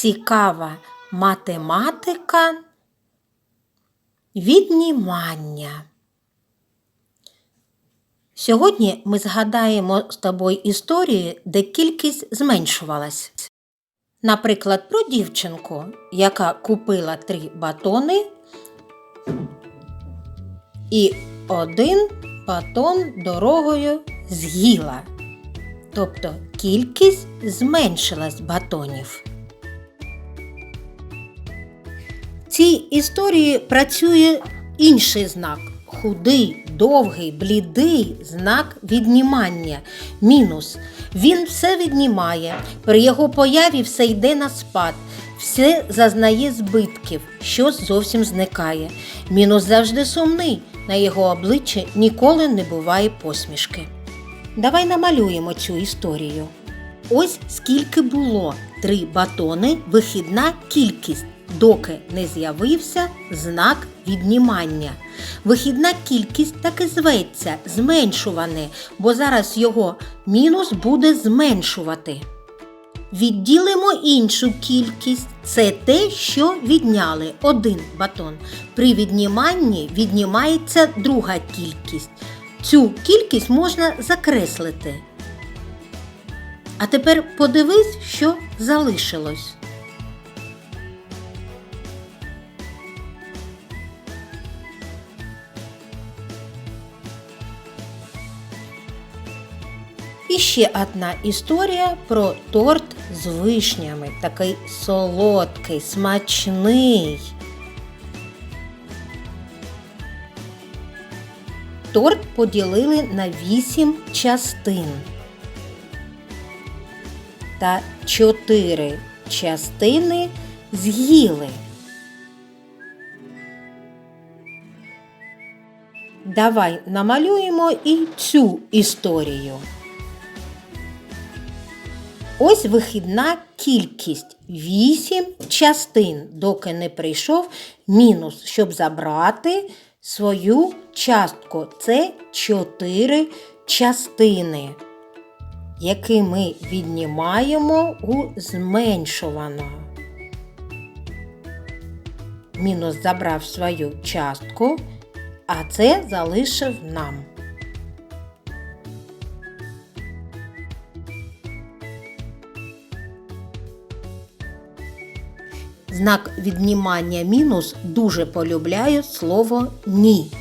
цікава математика віднімання. Сьогодні ми згадаємо з тобою історії, де кількість зменшувалась. Наприклад, про дівчинку, яка купила три батони і один батон дорогою з'їла. Тобто кількість зменшилась батонів. Цій історії працює інший знак худий, довгий, блідий знак віднімання. Мінус. Він все віднімає. При його появі все йде на спад. Все зазнає збитків, щось зовсім зникає. Мінус завжди сумний. На його обличчі ніколи не буває посмішки. Давай намалюємо цю історію. Ось скільки було три батони, вихідна кількість, доки не з'явився знак віднімання. Вихідна кількість так і зветься зменшуване, бо зараз його мінус буде зменшувати. Відділимо іншу кількість. Це те, що відняли один батон. При відніманні віднімається друга кількість. Цю кількість можна закреслити. А тепер подивись, що залишилось. І ще одна історія про торт з вишнями. Такий солодкий, смачний. Торт поділили на вісім частин. Та чотири частини з'їли. Давай намалюємо і цю історію. Ось вихідна кількість 8 частин, доки не прийшов мінус, щоб забрати свою частку. Це 4 частини, які ми віднімаємо у зменшуваного. Мінус забрав свою частку, а це залишив нам. Знак віднімання мінус дуже полюбляє слово ні.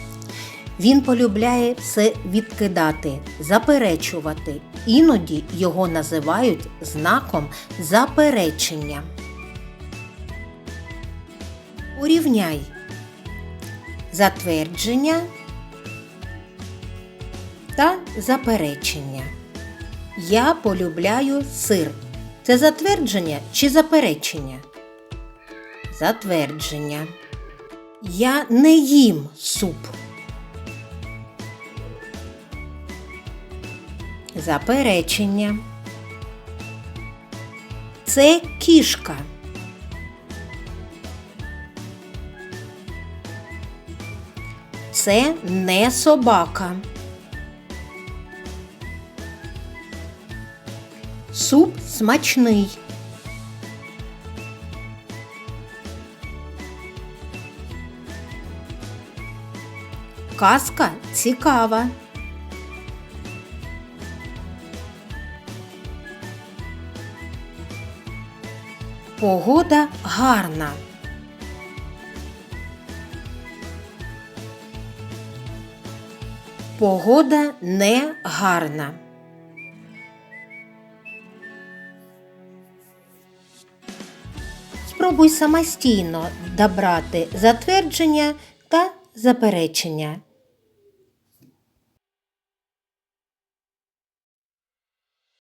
Він полюбляє все відкидати, заперечувати. Іноді його називають знаком заперечення. Урівняй затвердження та заперечення. Я полюбляю сир. Це затвердження чи заперечення? Затвердження. Я не їм суп. Заперечення. Це кішка. Це не собака. Суп смачний. Казка цікава. Погода гарна. Погода не гарна. Спробуй самостійно добрати затвердження та заперечення.